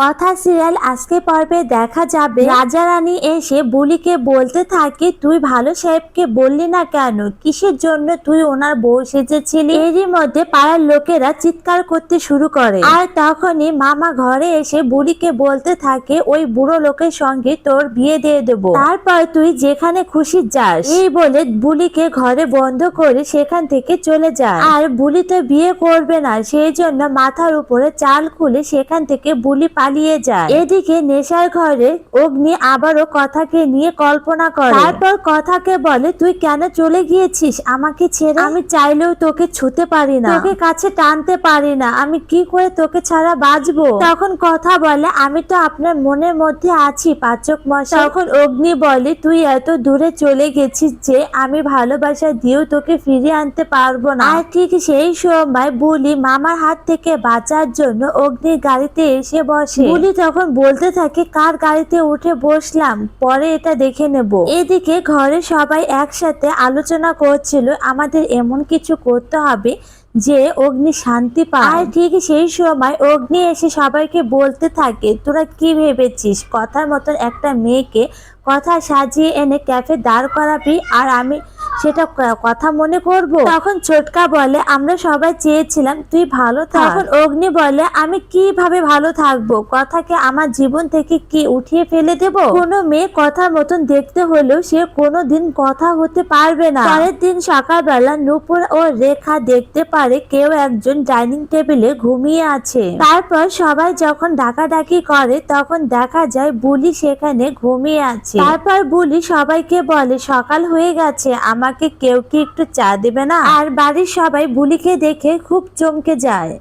কথা সিরিয়াল আজকে পর্বে দেখা যাবে। রাজা রানী এসে বুলিকে বলতে থাকে, তুই ভালো সাহেবকে বললি না কেন? কিসের জন্য তুই ওনার বউ সেজেছিলি? এরই মধ্যে পাড়ার লোকেরা চিৎকার করতে শুরু করে। আর তখনই মামা ঘরে এসে বুলিকে বলতে থাকে, ওই বুড়ো লোকের সঙ্গে তোর বিয়ে দিয়ে দেবো। তারপর তুই যেখানে খুশি যাস। এই বলে বুলিকে ঘরে বন্ধ করে সেখান থেকে চলে যায়। আর বুলি তো বিয়ে করবে না, সেই জন্য মাথার উপরে চাল খুলে সেখান থেকে বুলি পালিয়ে যায়। এদিকে নেশার ঘরে অগ্নি আবারও কথাকে নিয়ে কল্পনা করে। তারপর কথাকে বলে, তুই কেন চলে গিয়েছিস? আমাকে ছেড়ে আমি চাইলেও তোকে ছুতে পারি না। তোকে কাছে টানতে পারি না। আমি কি করে তোকে ছাড়া বাঁচবো? তখন কথা বলে, আমি তো আপনার মনের মধ্যে আছি, পাচক মশা তখন অগ্নি বলে, তুই এত দূরে চলে গেছিস যে আমি ভালোবাসা দিয়েও তোকে ফিরিয়ে আনতে পারব না। আর ঠিক সেই সময় বুলি মামার হাত থেকে বাঁচার জন্য অগ্নির গাড়িতে এসে বসে। বুলি তখন বলতে থাকে, কার গাড়িতে উঠে বসলাম? পরে এটা দেখে নেব। এদিকে ঘরে সবাই একসাথে আলোচনা করছিল, আমাদের এমন কিছু করতে হবে যে অগ্নি শান্তি পায়। আর ঠিক সেই সময় অগ্নি এসে সবাইকে বলতে থাকে, তোরা কি ভেবেছিস? কথার মতন একটা মেয়েকে কথা সাজিয়ে এনে ক্যাফে দাঁড় করাবি আর আমি সেটা কথা মনে করব? তখন ছোটকা বলে, আমরা সবাই চেয়েছিলাম, তুই ভালো থাক। তখন অগ্নি বলে, আমি কীভাবে ভালো থাকব? কথাকে আমার জীবন থেকে কি উঠিয়ে ফেলে দেব? কোনো মেয়ে কথার মতন দেখতে হলেও সে কোনো দিন কথা হতে পারবে না। পরের দিন সকালবেলা নূপুর ও রেখা দেখতে পারে কেউ একজন ডাইনিং টেবিলে ঘুমিয়ে আছে। তারপর সবাই যখন ডাকাডাকি করে, তখন দেখা যায় বুলি সেখানে ঘুমিয়ে আছে। তারপর বুলি সবাইকে বলে, সকাল হয়ে গেছে আমাকে কেউ কি একটু চা দেবে না? আর বাড়ির সবাই বুলিকে দেখে খুব চমকে যায়।